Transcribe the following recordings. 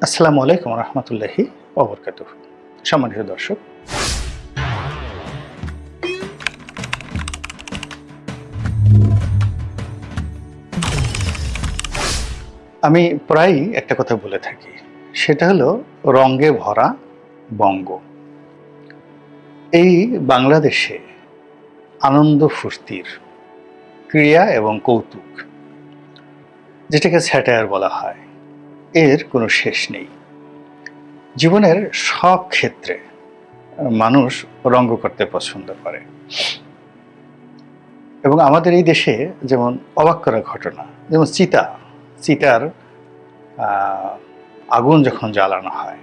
আসসালামু আলাইকুম রহমতুল্লাহি অবরকাত সম্মানিত দর্শক, আমি প্রায়ই একটা কথা বলে থাকি, সেটা হলো রঙ্গে ভরা বঙ্গ। এই বাংলাদেশে আনন্দ ফুর্তির ক্রিয়া এবং কৌতুক, যেটাকে স্যাটায়ার বলা হয় এর কোনো শেষ নেই। জীবনের সব ক্ষেত্রে মানুষ রঙ্গ করতে পছন্দ করে। এবং আমাদের এই দেশে যেমন অবাক করা ঘটনা, যেমন চিতা, চিতার আগুন যখন জ্বালানো হয়।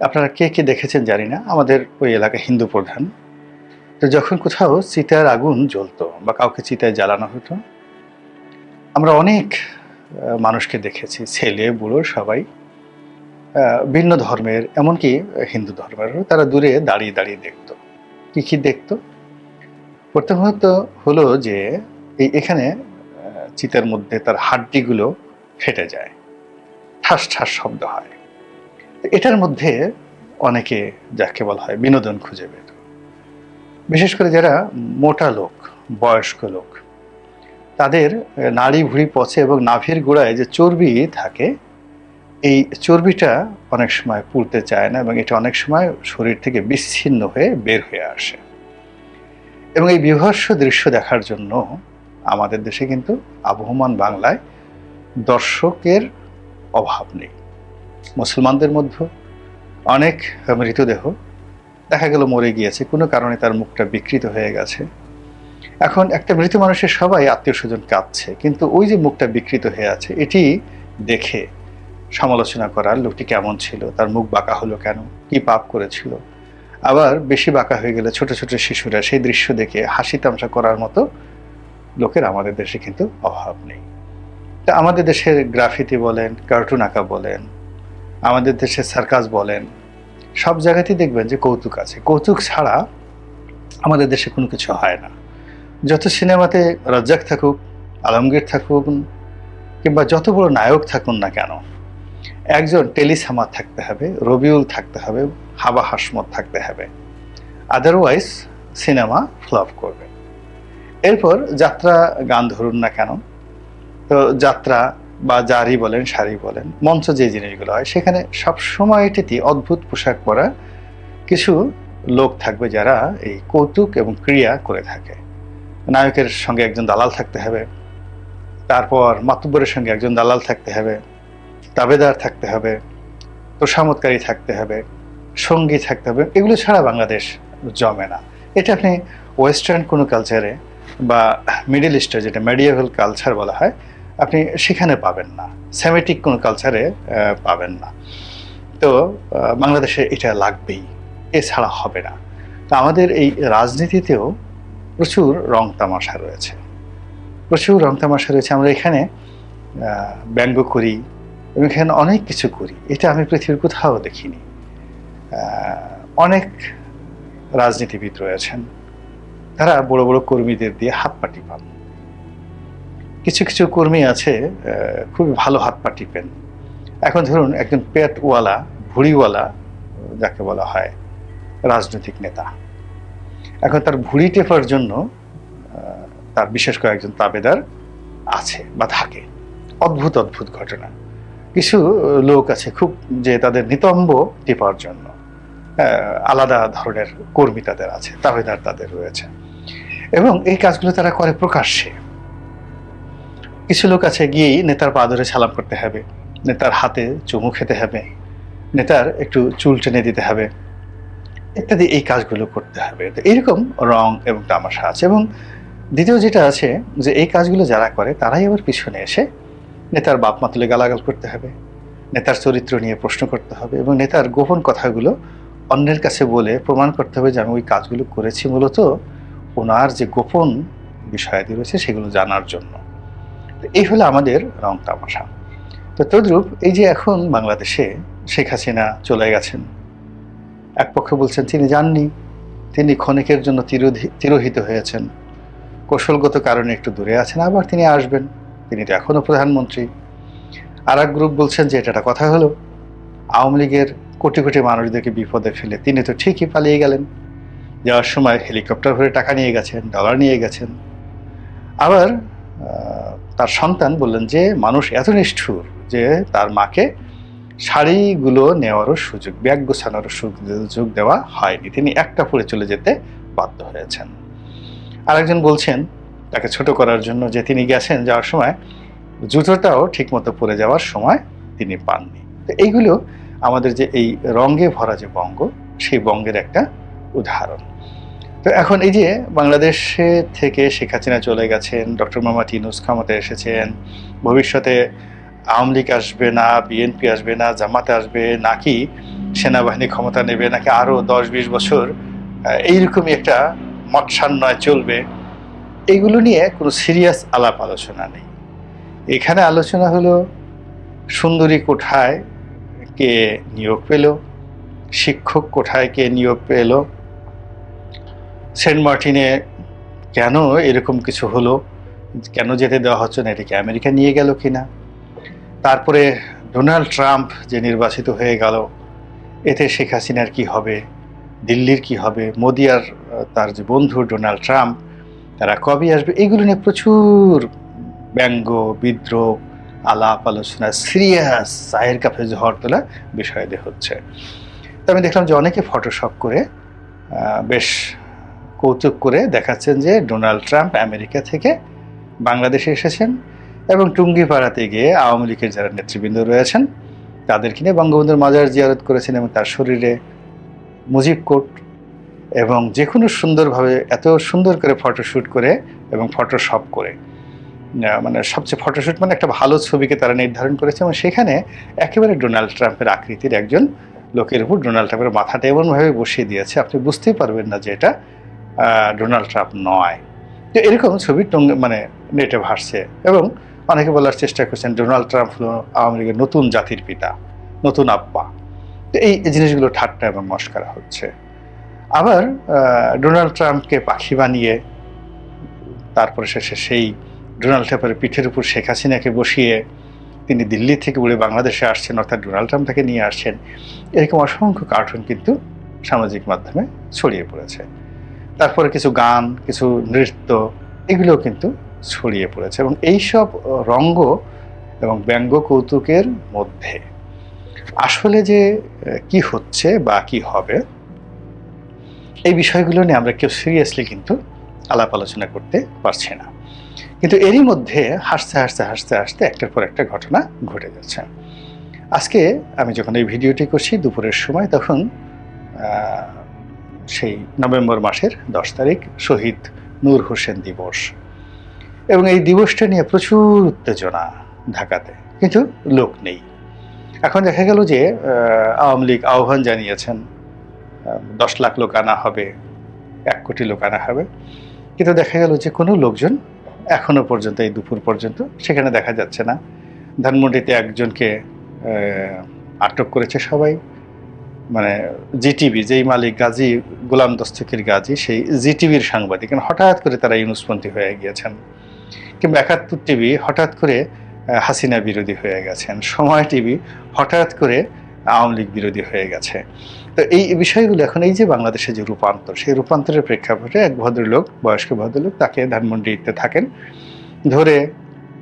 আপনারা কে কে দেখেছেন জানি না, আমাদের ওই এলাকা হিন্দু প্রধান। তো যখন কোথাও চিতার আগুন জ্বলতো বা কাউকে চিতায় জ্বালানো হতো, আমরা অনেক মানুষকে দেখেছি, ছেলে, বুড়ো, সবাই। ভিন্ন ধর্মের, এমনকি হিন্দু ধর্মেরও তারা দূরে দাঁড়িয়ে দাঁড়িয়ে দেখত। কি কি দেখতো? প্রথমত হলো যে, এই এখানে চিতার মধ্যে তার হাড্ডিগুলো ফেটে যায়। ঠাস ঠাস শব্দ হয়। এটার মধ্যে অনেকে যাকে বলা হয় বিনোদন খুঁজে পেত। বিশেষ করে যারা মোটা লোক, বয়স্ক লোক তাদের নাড়ি ভুঁড়ি পচে এবং নাভির গোড়ায় যে চর্বি থাকে, এই চর্বিটা অনেক সময় পুড়তে চায় না এবং এটা অনেক সময় শরীর থেকে বিচ্ছিন্ন হয়ে বের হয়ে আসে। এবং এই বিভৎস দৃশ্য দেখার জন্য আমাদের দেশে কিন্তু আবহমান বাংলায় দর্শকের অভাব নেই। মুসলমানদের মধ্যে অনেক মৃতদেহ, দেখা গেল মরে গিয়েছে, কোনো কারণে তার মুখটা বিকৃত হয়ে গেছে। এখন একটা মৃত মানুষের সবাই আত্মীয় স্বজন কাঁদছে, কিন্তু ওই যে মুখটা বিকৃত হয়ে আছে, এটি দেখে সমালোচনা করার লোকটি কেমন ছিল? তার মুখ বাঁকা হলো কেন? কি পাপ করেছিল? আবার বেশি বাঁকা হয়ে গেলে ছোট ছোট শিশুরা সেই দৃশ্য দেখে হাসি তামসা করার মতো লোকের আমাদের দেশে কিন্তু অভাব নেই। তা আমাদের দেশের গ্রাফিতি বলেন, কার্টুন আঁকা বলেন, আমাদের দেশের সার্কাস বলেন, সব জায়গাতেই দেখবেন যে কৌতুক আছে। কৌতুক ছাড়া আমাদের দেশে কোনো কিছু হয় না। যত সিনেমাতে রাজ্জাক থাকুক, আলমগীর থাকুক, কিংবা যত বড় নায়ক থাকুন না কেন, একজন টেলিসামা থাকতে হবে, রবিউল থাকতে হবে, হাবা হাসমত থাকতে হবে। আদারওয়াইজ সিনেমা ফ্লপ করবে। এরপর যাত্রা গান ধরুন না কেন, তো যাত্রা বা জারি বলেন শাড়ি বলেন, মঞ্চ যে জিনিসগুলো হয়, সেখানে সব সময়টিতে অদ্ভুত পোশাক পরা কিছু লোক থাকবে যারা এই কৌতুক এবং ক্রিয়া করে থাকে। নায়কের সঙ্গে একজন দালাল থাকতে হবে, তারপর মাতুব্বরের সঙ্গে একজন দালাল থাকতে হবে, তাবেদার থাকতে হবে, তোষামতকারী থাকতে হবে, সঙ্গী থাকতে হবে, এগুলো ছাড়া বাংলাদেশ জমে না। এটা আপনি ওয়েস্টার্ন কোনো কালচারে বা মিডল ইস্টে যেটা মেডিয়েভাল কালচার বলা হয়, আপনি সেখানে পাবেন না। সেমেটিক কোনো কালচারে পাবেন না। তো বাংলাদেশে এটা লাগবেই, এছাড়া হবে না। তো আমাদের এই রাজনীতিতেও প্রচুর রং তামাশা রয়েছে। প্রচুর রং তামাশা রয়েছে। আমরা এখানে ব্যঙ্গ করি এবং এখানে অনেক কিছু করি। এটা আমি পৃথিবীর কোথাও দেখিনি। অনেক রাজনীতিবিদ রয়েছেন। তারা বড় বড় কর্মীদের দিয়ে হাত পাটি পান। কিছু কিছু কর্মী আছে খুবই ভালো হাত পা টিপেন এখন ধরুন, একজন পেটওয়ালা, ভুড়িওয়ালা, যাকে বলা হয়, রাজনৈতিক নেতা। এখন তার ভুড়ি টেপার জন্য তার বিশেষ কয়েকজন তাবেদার আছে বা থাকে। অদ্ভুত অদ্ভুত ঘটনা। কিছু লোক আছে খুব যে তাদের নিতম্ব টেপার জন্য আলাদা ধরনের কর্মী তাদের আছে, তাবেদার তাদের রয়েছে। এবং এই কাজগুলো তারা করে প্রকাশ্যে। কিছু লোক আছে গিয়েই নেতার পা ধরে সালাম করতে হবে, নেতার হাতে চুমু খেতে হবে, নেতার একটু চুল টেনে দিতে হবে। ইত্যাদি এই কাজগুলো করতে হবে। তো এরকম রং এবং তামাশা আছে এবং দ্বিতীয় যেটা আছে যে এই কাজগুলো যারা করে, তারাই আবার পিছনে এসে নেতার বাপ মা তুলে গালাগাল করতে হবে, নেতার চরিত্র নিয়ে প্রশ্ন করতে হবে এবং নেতার গোপন কথাগুলো অন্যের কাছে বলে প্রমাণ করতে হবে যে আমি ওই কাজগুলো করেছি মূলত ওনার যে গোপন বিষয়াদি রয়েছে সেগুলো জানার জন্য। এই হলো আমাদের রং তামাশা। তো তদ্রূপ এই যে এখন বাংলাদেশে শেখ হাসিনা চলে গেছেন এক পক্ষে বলছেন, তিনি যাননি। তিনি ক্ষণিকের জন্য তিরোহিত হয়েছেন। কৌশলগত কারণে একটু দূরে আছেন, আবার তিনি আসবেন। তিনি তো এখনও প্রধানমন্ত্রী। আর এক গ্রুপ বলছেন যে, এটা কথা হলো। আওয়ামী লীগের কোটি কোটি মানুষদেরকে বিপদে ফেলে তিনি তো ঠিকই পালিয়ে গেলেন। যাওয়ার সময় হেলিকপ্টার ভরে টাকা নিয়ে গেছেন, ডলার নিয়ে গেছেন। আবার তার সন্তান বললেন যে, মানুষ এত নিষ্ঠুর যে, তার মাকে শাড়িগুলো নেওয়ারও সুযোগ, ব্যাগ গোছানোরও সুযোগ দেওয়া হয়নি। তিনি একটা পরে চলে যেতে বাধ্য হয়েছেন। আরেকজন বলছেন তাকে ছোট করার জন্য যে তিনি গেছেন যাওয়ার সময়, জুতোটাও ঠিকমতো পরে যাওয়ার সময় তিনি পাননি। তো এইগুলো আমাদের যে এই রঙে ভরা যে বঙ্গ, সেই বঙ্গের একটা উদাহরণ। তো এখন এই যে বাংলাদেশে থেকে শেখ হাসিনা চলে গেছেন, ডক্টর মোহাম্মদ ইউনুস ক্ষমতায় এসেছেন, ভবিষ্যতে আওয়ামী লীগ আসবে না, বিএনপি আসবে না, জামাতে আসবে নাকি সেনাবাহিনী ক্ষমতা নেবে নাকি আরও দশ বিশ বছর এইরকমই একটা মৎসান্নয় চলবে। এগুলো নিয়ে কোনো সিরিয়াস আলাপ আলোচনা নেই। এখানে আলোচনা হলো, সুন্দরী কোঠায় কে নিয়োগ পেল, শিক্ষক কোঠায় কে নিয়োগ পেল, সেন্ট মার্টিনে কেন এরকম কিছু হলো, কেন যেতে দেওয়া হচ্ছে না এটাকে আমেরিকা নিয়ে গেল কিনা? তারপরে ডোনাল্ড ট্রাম্প যে নির্বাচিত হয়ে গেল, এতে শেখ হাসিনার কি হবে, দিল্লির কি হবে, মোদি আর তার যে বন্ধু ডোনাল্ড ট্রাম্প, তারা কবে আসবে, এগুলো নিয়ে প্রচুর ব্যঙ্গ, বিদ্রোহ, আলাপ আলোচনা, সিরিয়াস, চায়ের কাপে ঝড় তোলা বিষয়টি হচ্ছে। তো আমি দেখলাম যে অনেকে ফটোশপ করে বেশ কৌতুক করে দেখাচ্ছেন যে ডোনাল্ড ট্রাম্প আমেরিকা থেকে বাংলাদেশে এসেছেন। এবং টুঙ্গিপাড়াতে গিয়ে আওয়ামী লীগের যারা নেতৃবৃন্দ রয়েছেন, তাদেরকে নিয়ে বঙ্গবন্ধুর মাজার জিয়ারত করেছেন এবং তার শরীরে মুজিব কোট এবং যে কোনো সুন্দরভাবে এত সুন্দর করে ফটোশ্যুট করে এবং ফটোশপ করে। মানে সবচেয়ে ফটোশ্যুট মানে একটা ভালো ছবিকে তারা নির্ধারণ করেছে এবং সেখানে একেবারে ডোনাল্ড ট্রাম্পের আকৃতির একজন লোকের উপর ডোনাল্ড ট্রাম্পের মাথাটা এমনভাবে বসিয়ে দিয়েছে, আপনি বুঝতেই পারবেন না যে এটা ডোনাল্ড ট্রাম্প নয়। তো এরকম ছবি মানে নেটে ভাসছে এবং অনেকে বলার চেষ্টা করছেন ডোনাল্ড ট্রাম্প হলো আওয়ামী লীগের নতুন জাতির পিতা, নতুন আব্বা। তো এই জিনিসগুলো ঠাট্টা এবং মস্করা হচ্ছে। আবার ডোনাল্ড ট্রাম্পকে পাখি বানিয়ে তারপরে শেষে সেই ডোনাল্ড ট্রাম্পের পিঠের উপর শেখ হাসিনাকে বসিয়ে তিনি দিল্লি থেকে উড়ে বাংলাদেশে আসছেন, অর্থাৎ ডোনাল্ড ট্রাম্প তাকে নিয়ে আসছেন, এরকম অসংখ্য কার্টুন কিন্তু সামাজিক মাধ্যমে ছড়িয়ে পড়েছে। তারপরে কিছু গান, কিছু নৃত্য, এগুলোও কিন্তু ছড়িয়ে পড়েছে এবং এইসব রঙ্গ এবং ব্যঙ্গ কৌতুকের মধ্যে আসলে যে কি হচ্ছে বা কি হবে, এই বিষয়গুলো নিয়ে আমরা কেউ সিরিয়াসলি কিন্তু আলাপ আলোচনা করতে পারছি না। কিন্তু এরই মধ্যে হাসতে হাসতে হাসতে হাসতে একটার পর একটা ঘটনা ঘটে যাচ্ছে। আজকে আমি যখন এই ভিডিওটি করছি দুপুরের সময়, তখন সেই নভেম্বর মাসের দশ তারিখ শহীদ নূর হোসেন দিবস এবং এই দিবসটা নিয়ে প্রচুর উত্তেজনা ঢাকাতে, কিন্তু লোক নেই। এখন দেখা গেল যে আওয়ামী লীগ আহ্বান জানিয়েছেন দশ লাখ লোক আনা হবে, এক কোটি লোক আনা হবে। কিন্তু দেখা গেল যে কোনো লোকজন এখনও পর্যন্ত, এই দুপুর পর্যন্ত সেখানে দেখা যাচ্ছে না। ধানমন্ডিতে একজনকে আটক করেছে সবাই। মানে জিটিভি, যেই মালিক গাজী, গোলাম দস্তকির গাজী, সেই জিটিভির সাংবাদিক। হঠাৎ করে তারা ইউনুসপন্থী হয়ে গিয়েছেন। কিংবা একাত্তর টিভি হঠাৎ করে হাসিনা বিরোধী হয়ে গেছেন। সময় টিভি হঠাৎ করে আওয়ামী লীগ বিরোধী হয়ে গেছে। তো এই বিষয়গুলো এখন এই যে বাংলাদেশে যে রূপান্তর, সেই রূপান্তরের প্রেক্ষাপটে এক ভদ্রলোক, বয়স্ক ভদ্রলোক তাকে ধানমন্ডিতে থাকেন। ধরে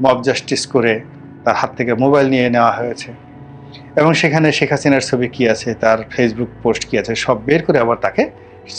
মব জাস্টিস করে তার হাত থেকে মোবাইল নিয়ে নেওয়া হয়েছে। এবং সেখানে শেখ হাসিনার ছবি কী আছে, তার ফেসবুক পোস্ট কী আছে, সব বের করে আবার তাকে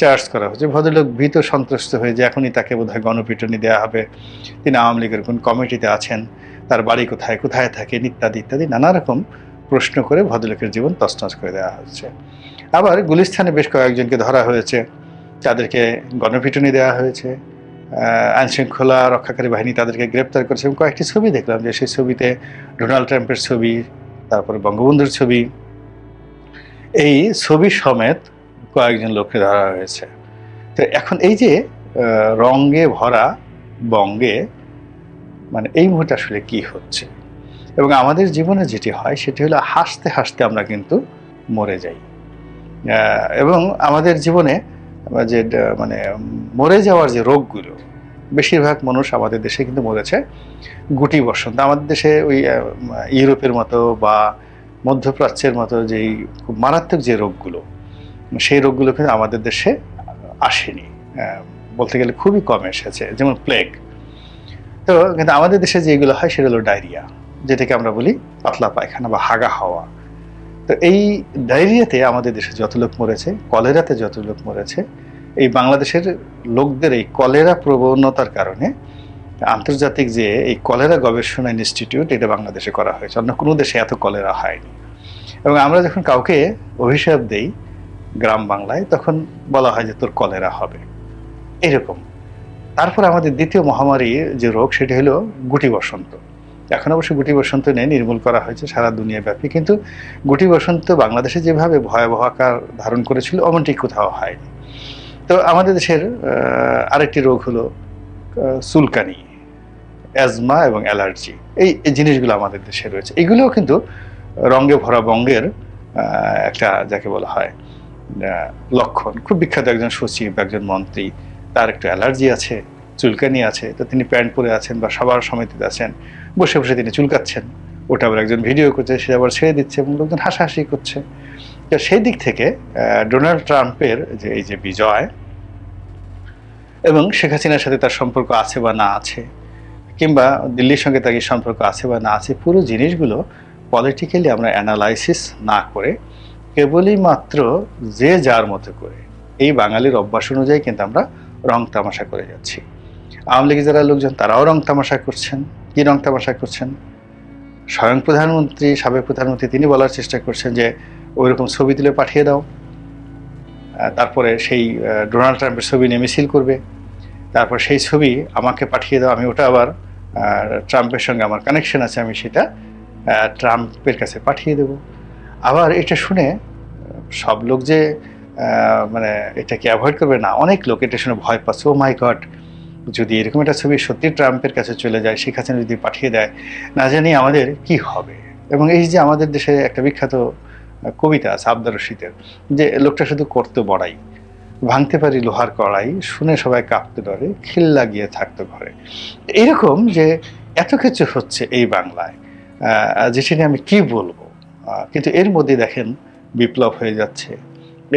চার্জ করা হচ্ছে। ভদ্রলোক ভীত সন্ত্রস্ত হয়ে যে এখনই তাকে বোধহয় গণপিটুনি দেওয়া হবে। তিনি আওয়ামী লীগের কোন কমিটিতে আছেন, তার বাড়ি কোথায় কোথায় থাকেন ইত্যাদি ইত্যাদি, নানা রকম প্রশ্ন করে ভদ্রলোকের জীবন তছনছ করে দেওয়া হচ্ছে। আবার গুলিস্থানে বেশ কয়েকজনকে ধরা হয়েছে। তাদেরকে গণপিটুনি দেওয়া হয়েছে। আইনশৃঙ্খলা রক্ষাকারী বাহিনী তাদেরকে গ্রেপ্তার করেছে এবং কয়েকটি ছবি দেখলাম যে সেই ছবিতে ডোনাল্ড ট্রাম্পের ছবি, তারপরে বঙ্গবন্ধুর ছবি। এই ছবি সমেত কয়েকজন লোককে ধরা হয়েছে। তো এখন এই যে আহ, রঙে ভরা বঙ্গে মানে এই মুহূর্তে আসলে কি হচ্ছে? এবং আমাদের জীবনে যেটি হয় সেটি হলো হাসতে হাসতে আমরা কিন্তু মরে যাই। এবং আমাদের জীবনে যে মানে মরে যাওয়ার যে রোগগুলো বেশিরভাগ মানুষ আমাদের দেশে কিন্তু মরেছে। গুটি বসন্ত আমাদের দেশে ওই ইউরোপের মতো বা মধ্যপ্রাচ্যের মতো যেই খুব মারাত্মক যে রোগগুলো সেই রোগগুলো কিন্তু আমাদের দেশে আসেনি। বলতে গেলে খুবই কম এসেছে, যেমন প্লেগ তো কিন্তু আমাদের দেশে যেগুলো হয় সেটা হলো ডায়রিয়া যেটাকে আমরা বলি পাতলা পায়খানা বা হাগা হাওয়া। তো এই ডায়রিয়াতে আমাদের দেশে যত লোক মরেছে, কলেরাতে যত লোক মরেছে, এই বাংলাদেশের লোকদের এই কলেরা প্রবণতার কারণে আন্তর্জাতিক যে এই কলেরা গবেষণা ইনস্টিটিউট এটা বাংলাদেশে করা হয়েছে। অন্য কোনো দেশে এত কলেরা হয়নি। এবং আমরা যখন কাউকে অভিশাপ দেই গ্রাম বাংলায় তখন বলা হয় যে তোর কলেরা হবে। এরকম। তারপর আমাদের দ্বিতীয় মহামারী যে রোগ সেটি হলো গুটি বসন্ত। এখন অবশ্য গুটি বসন্ত নেই নির্মূল করা হয়েছে সারা দুনিয়া ব্যাপী কিন্তু গুটি বসন্ত বাংলাদেশে যেভাবে ভয়াবহ আকার ধারণ করেছিল অমনটি কোথাও হয়নি। তো আমাদের দেশের আরেকটি রোগ হলো আহ, চুলকানি অ্যাজমা এবং অ্যালার্জি। এই জিনিসগুলো আমাদের দেশে রয়েছে। এগুলোও কিন্তু রঙ্গে ভরা বঙ্গের একটা যাকে বলা হয় লক্ষণ। খুব বিখ্যাত একজন সচিব একজন মন্ত্রী। তার একটু অ্যালার্জি আছে, চুলকানি আছে, তো তিনি প্যান্ট পরে আছেন বা সবার সমিতিতে আছেন। বসে বসে তিনি চুলকাচ্ছেন। ওটা আবার একজন ভিডিও করছে, সে আবার ছেড়ে দিচ্ছে এবং লোকজন হাসাহাসি করছে। তো সেই দিক থেকে ডোনাল্ড ট্রাম্পের যে এই যে বিজয় এবং শেখ হাসিনার সাথে তার সম্পর্ক আছে বা না আছে, কিংবা দিল্লির সঙ্গে তার সম্পর্ক আছে বা না আছে, পুরো জিনিসগুলো পলিটিক্যালি আমরা অ্যানালাইসিস না করে কেবলই মাত্র যে যার মতো করে। এই বাঙালির অভ্যাস অনুযায়ী কিন্তু আমরা রং তামাশা করে যাচ্ছি। আওয়ামী লীগের যারা লোকজন, তারাও রং তামাশা করছেন। কি রং তামাশা করছেন? স্বয়ং প্রধানমন্ত্রী, সাবেক প্রধানমন্ত্রী, তিনি বলার চেষ্টা করছেন যে ওই রকম ছবি তুলে পাঠিয়ে দাও। তারপরে সেই ডোনাল্ড ট্রাম্পের ছবি নিয়ে মিছিল করবে। তারপর সেই ছবি আমাকে পাঠিয়ে দাও, আমি ওটা আবার ট্রাম্পের সঙ্গে আমার কানেকশন আছে, আমি সেটা ট্রাম্পের কাছে পাঠিয়ে দেব। আবার এটা শুনে সব লোক যে মানে এটাকে অ্যাভয়েড করবে না, অনেক লোক এটা শুনে ভয় পাচ্ছে ও মাই গড যদি এরকম একটা ছবি সত্যি ট্রাম্পের কাছে চলে যায়, শেখ হাসিনা যদি পাঠিয়ে দেয়, না জানি আমাদের কি হবে? এবং এই যে আমাদের দেশে একটা বিখ্যাত কবিতা আছে আবদার রশিদের, যে লোকটা শুধু করতে বড়াই, ভাঙতে পারি লোহার কড়াই, শুনে সবাই কাঁপতে ডরে খিল লাগিয়ে থাকতো ঘরে। এইরকম যে এত কিছু হচ্ছে এই বাংলায় যেটা নিয়ে আমি কি বলব? কিন্তু এর মধ্যে দেখেন বিপ্লব হয়ে যাচ্ছে,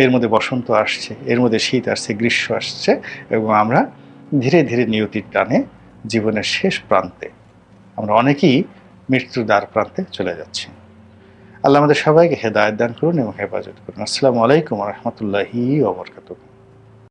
এর মধ্যে বসন্ত আসছে, এর মধ্যে শীত আসছে, গ্রীষ্ম আসছে এবং আমরা ধীরে ধীরে নিয়তির টানে জীবনের শেষ প্রান্তে, আমরা অনেকেই মৃত্যু দ্বার প্রান্তে চলে যাচ্ছি। আল্লাহ আমাদের সবাইকে হেদায়ত দান করুন এবং হেফাজত করুন। আসসালামু আলাইকুম রহমতুল্লাহি ওবরকাতুহ